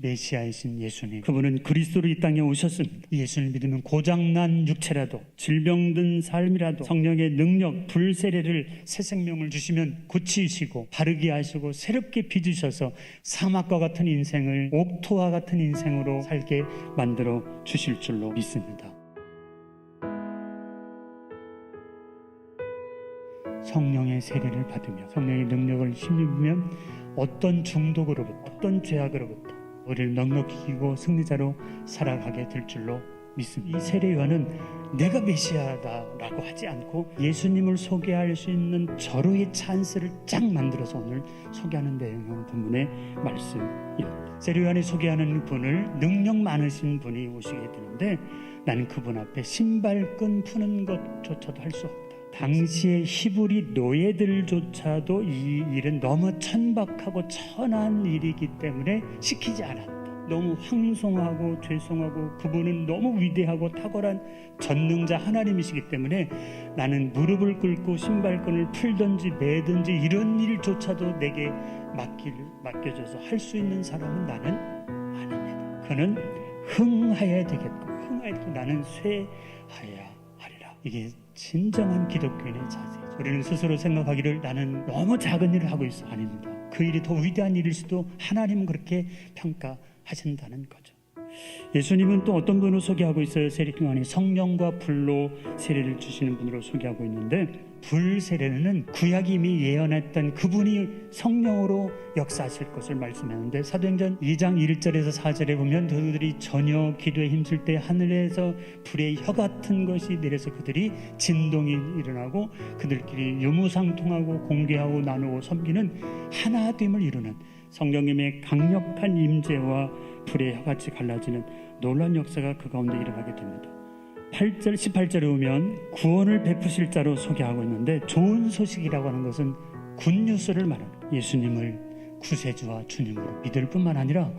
메시아이신 예수님. 그분은 그리스도로 이 땅에 오셨습니다. 예수를 믿으면 고장난 육체라도 질병든 삶이라도 성령의 능력, 불세례를 새 생명을 주시면 고치시고 바르게 하시고 새롭게 빚으셔서 사막과 같은 인생을 옥토와 같은 인생으로 살게 만들어 주실 줄로 믿습니다. 성령의 세례를 받으며 성령의 능력을 힘입으면 어떤 중독으로부터 어떤 죄악으로부터 우리를 넉넉히 이기고 승리자로 살아가게 될 줄로 믿습니다. 이 세례 요한은 내가 메시아다라고 하지 않고 예수님을 소개할 수 있는 절호의 찬스를 쫙 만들어서 오늘 소개하는 내용은 본문의 말씀이었다. 세례 요한이 소개하는 분을 능력 많으신 분이 오시게 되는데 나는 그분 앞에 신발끈 푸는 것조차도 할 수 없다. 당시의 히브리 노예들조차도 이 일은 너무 천박하고 천한 일이기 때문에 시키지 않았다. 너무 황송하고 죄송하고 그분은 너무 위대하고 탁월한 전능자 하나님이시기 때문에 나는 무릎을 꿇고 신발끈을 풀든지 매든지 이런 일조차도 내게 맡길, 맡겨져서 할 수 있는 사람은 나는 아닙니다. 그는 흥하여야 되겠고 흥하여야 되고 나는 쇠하여야 하리라. 이게 진정한 기독교인의 자세죠. 우리는 스스로 생각하기를 나는 너무 작은 일을 하고 있어. 아닙니다. 그 일이 더 위대한 일일 수도 하나님은 그렇게 평가하신다는 거죠. 예수님은 또 어떤 분으로 소개하고 있어요? 세례교환이 성령과 불로 세례를 주시는 분으로 소개하고 있는데 불 세례는 구약이 이미 예언했던 그분이 성령으로 역사하실 것을 말씀하는데 사도행전 2장 1절에서 4절에 보면 그들이 전혀 기도에 힘쓸 때 하늘에서 불의 혀 같은 것이 내려서 그들이 진동이 일어나고 그들끼리 유무상통하고 공개하고 나누고 섬기는 하나됨을 이루는 성령님의 강력한 임재와 불의 혀같이 갈라지는 놀란 역사가 그 가운데 일어나게 됩니다. 8절 18절에 보면 구원을 베푸실 자로 소개하고 있는데 좋은 소식이라고 하는 것은 굿뉴스를 말합니다. 예수님을 구세주와 주님으로 믿을 뿐만 아니라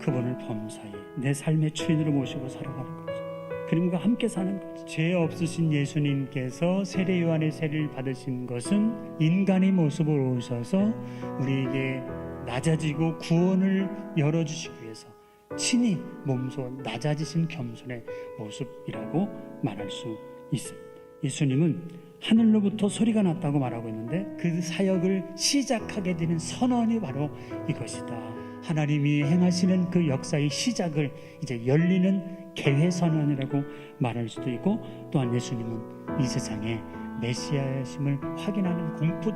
그분을 범사에 내 삶의 주인으로 모시고 살아가는 거죠. 그림과 함께 사는 거죠. 죄 없으신 예수님께서 세례 요한의 세례를 받으신 것은 인간의 모습으로 오셔서 우리에게 낮아지고 구원을 열어주시기 위해서 친히 몸소 낮아지신 겸손의 모습이라고 말할 수 있습니다. 예수님은 하늘로부터 소리가 났다고 말하고 있는데 그 사역을 시작하게 되는 선언이 바로 이것이다. 하나님이 행하시는 그 역사의 시작을 이제 열리는 개회 선언이라고 말할 수도 있고 또한 예수님은 이 세상에 메시아심을 확인하는 공포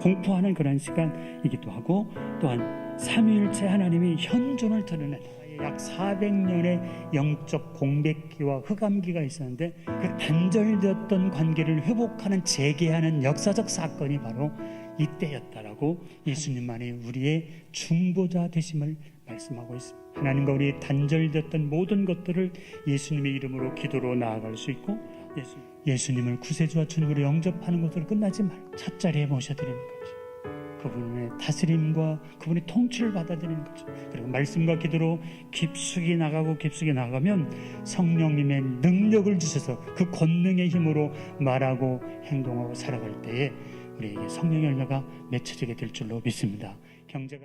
공포하는 그런 시간이기도 하고 또한 삼위일체 하나님이 현존을 드러낸 약 400년의 영적 공백기와 흑암기가 있었는데 그 단절되었던 관계를 회복하는 재개하는 역사적 사건이 바로 이때였다라고 예수님만이 우리의 중보자 되심을 말씀하고 있습니다. 하나님과 우리 단절되었던 모든 것들을 예수님의 이름으로 기도로 나아갈 수 있고 예수, 예수님을 구세주와 주님으로 영접하는 것으로 끝나지 말고 첫 자리에 모셔드리는 거죠. 그분의 다스림과 그분의 통치를 받아들이는 거죠. 그리고 말씀과 기도로 깊숙이 나가고 깊숙이 나가면 성령님의 능력을 주셔서 그 권능의 힘으로 말하고 행동하고 살아갈 때에 우리에게 성령의 열매가 맺혀지게 될 줄로 믿습니다. 경제가